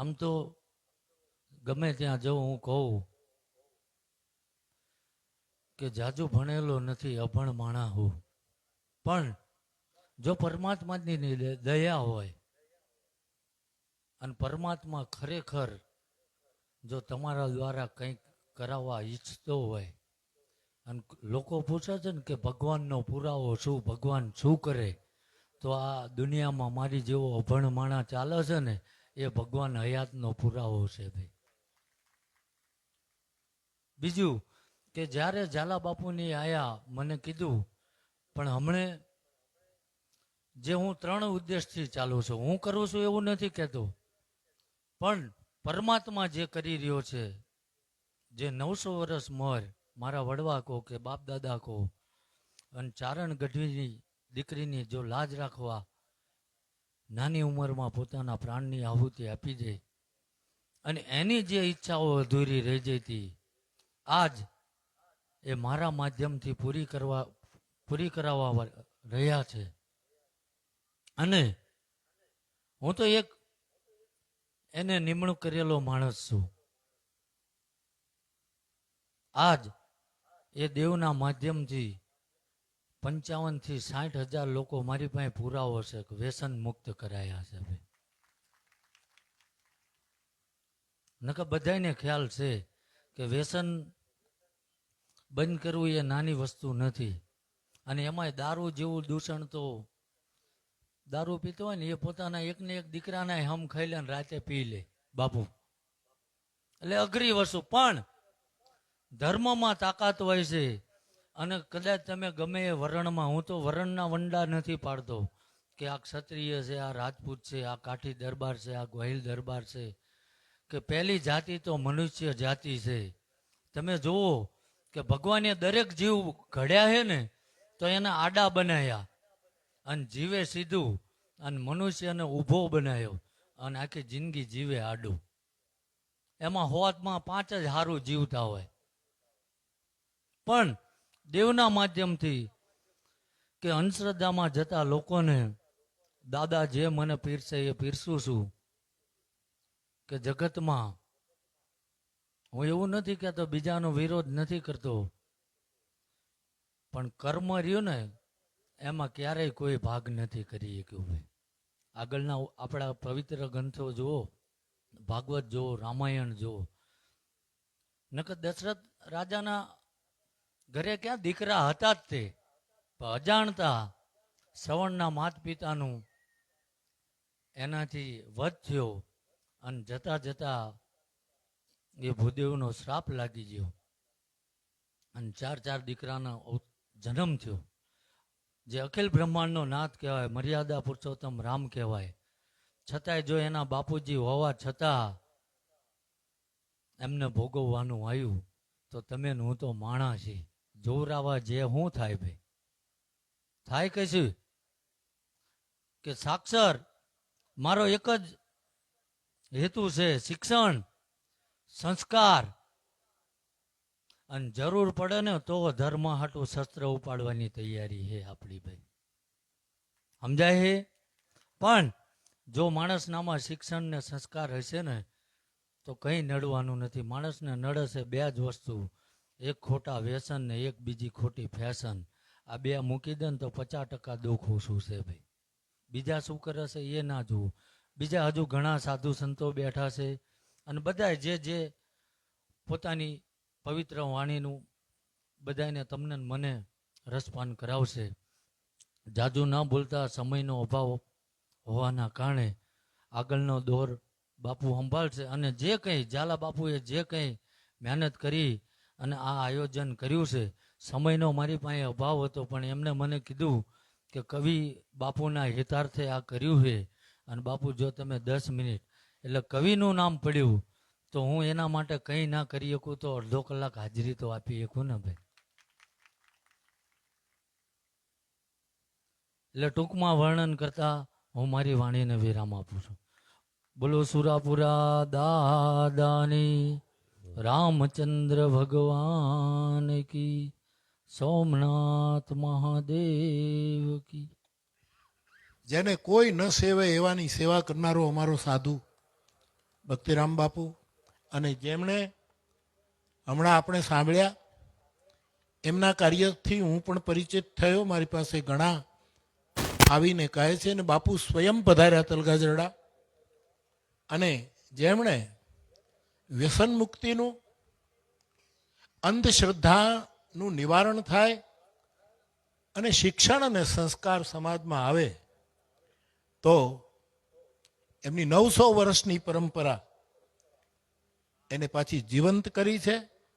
આમ તો ગમે ત્યાં જવું હું કહું કે જાજુ ભણેલો નથી, અભણ માણા હું. પણ જો પરમાત્માની દયા હોય અને પરમાત્મા ખરેખર જો તમારા દ્વારા કંઈક કરાવવા ઈચ્છતો હોય અને લોકો પૂછે છે ને કે ભગવાનનો પુરાવો શું, ભગવાન શું કરે, તો આ દુનિયામાં મારી જેવો અભણ માણા ચાલે છે ને એ ભગવાન હયાતનો પુરાવો છે ભાઈ. બીજું કે જ્યારે ઝાલા બાપુની આયા મને કીધું, પણ હમણે જે હું ત્રણ ઉદ્દેશથી ચાલું છું, હું કરું છું એવું નથી કહેતો. પણ પરમાત્મા જે કરી રહ્યો છે, જે નવસો વર્ષ મર, મારા વડવા કહો કે બાપ દાદા કહો અને ચારણ ગઢવીની દીકરીની જો લાજ રાખવા નાની ઉંમરમાં પોતાના પ્રાણની આહુતિ આપી દે અને એની જે ઈચ્છાઓ અધૂરી રહી જઈ હતી આજ એ મારા માધ્યમથી પૂરી કરવા, પૂરી કરાવવા રહ્યા છે. અને હું તો એક એને નિમણૂક કરેલો માણસ છું. આજ એ દેવના માધ્યમથી પંચાવનથી સાઠ હજાર લોકો મારી પાસે પુરાવો છે વ્યસન મુક્ત કરાયા છે ભાઈ. નકર બધાને ખ્યાલ છે કે વ્યસન બંધ કરવું એ નાની વસ્તુ નથી. અને એમાંય દારૂ જેવું દૂષણ તો દારૂ પીતો હોય ને એ પોતાના એકને એક દીકરાના હમ ખાઈ લે ને રાતે પી લે, બાપુ. એટલે અઘરી વસ્તુ. પણ ધર્મમાં તાકાત હોય છે. અને કદાચ તમે ગમે એ વરણમાં, હું તો વરણના વંડા નથી પાડતો કે આ ક્ષત્રિય છે, આ રાજપૂત છે, આ કાઠી દરબાર છે, આ ગોહિલ દરબાર છે. કે પહેલી જાતિ તો મનુષ્ય જાતિ છે. તમે જુઓ કે ભગવાને દરેક જીવ ઘડ્યા છે ને, તો એને આડા બનાવ્યા અને જીવે સીધું અને મનુષ્યને ઊભો બનાવ્યો અને આખી જિંદગી જીવે આડું. એમાં હોતમાં પાંચ જ સારું જીવતા હોય. પણ દેવના માધ્યમથી કે અંધશ્રદ્ધામાં જતા લોકોને દાદા જે મને પીરસે એ પીરસું છું કે જગતમાં હું એવું નથી કહેતો, બીજાનો વિરોધ નથી કરતો. પણ કર્મ રહ્યું ને, એમાં ક્યારેય કોઈ ભાગ નથી કરી શક્યું ભાઈ. આગળના આપણા પવિત્ર ગ્રંથો જુઓ, ભાગવત જુઓ, રામાયણ જુઓ. નકર દશરથ રાજાના ઘરે ક્યાં દીકરા હતા જ તે? અજાણતા શ્રવણના માત પિતાનું એનાથી વધ થયો અને જતા જતા એ ભૂદેવનો શ્રાપ લાગી ગયો. અને ચાર ચાર દીકરાનો જન્મ થયો. જે અખિલ બ્રહ્માંડનો નાથ કહેવાય, મર્યાદા પુરુષોત્તમ રામ કહેવાય. છતાંય જો એના બાપુજી હોવા છતાં એમને ભોગવવાનું આવ્યું, તો તમે હું તો માણા છીએ. જોરાવા જે હું થાય ભાઈ. થાય કશું કે સાક્ષર, મારો એક જ હેતુ છે શિક્ષણ, સંસ્કાર. અને જરૂર પડે ને તો ધર્મ હાટું શસ્ત્ર ઉપાડવાની તૈયારી છે આપણી ભાઈ. સમજાય છે પણ જો માણસનામાં શિક્ષણ ને સંસ્કાર હશે ને, તો કંઈ નડવાનું નથી. માણસને નડે છે બે જ વસ્તુ. એક ખોટા વ્યસન ને એક બીજી ખોટી ફેશન આ બે મૂકી દે ને તો પચાસ ટકા દુઃખ ઓછું છે ભાઈ. બીજા શું કરે છે એ ના જોવું બીજા હજુ ઘણા સાધુ સંતો બેઠા છે અને બધા જે જે પોતાની પવિત્ર વાણીનું બધાને તમને મને રસપાન કરાવશે. જાજુ ન ભૂલતા સમયનો અભાવ હોવાના કારણે આગળનો દોર બાપુ સંભાળશે અને જે કંઈ ઝાલા બાપુએ જે કંઈ મહેનત કરી અને આ આયોજન કર્યું છે. સમયનો મારી પાસે અભાવ હતો, પણ એમને મને કીધું કે કવિ બાપુના હિતાર્થે આ કર્યું છે. અને બાપુ, જો તમે દસ મિનિટ, એટલે કવિનું નામ પડ્યું, તો હું એના માટે કંઈ ના કરી શકું તો અડધો કલાક હાજરી તો આપી શકું ને ભાઈ. એટલે ટૂંકમાં વર્ણન કરતા હું મારી વાણીને વિરામ આપું છું. બોલો, સુરાપુરા દાદાની રામચંદ્ર ભગવાન કી, સોમનાથ મહાદેવ કી. જેને કોઈ ન સેવે એવાની સેવા કરનારો અમારો સાધુ, ભક્તિરામ બાપુ, અને જેમણે હમણાં આપણે સાંભળ્યા, એમના કાર્યથી હું પણ પરિચિત થયો. મારી પાસે ઘણા આવીને કહે છે ને, બાપુ સ્વયં પધાર્યા તલગાજરડા. અને જેમણે વ્યસન મુક્તિનું, અંધશ્રદ્ધાનું નિવારણ થાય અને શિક્ષણ અને સંસ્કાર સમાજમાં આવે, તો એમની નવસો વર્ષની પરંપરા એને પાછી જીવંત કરી છે.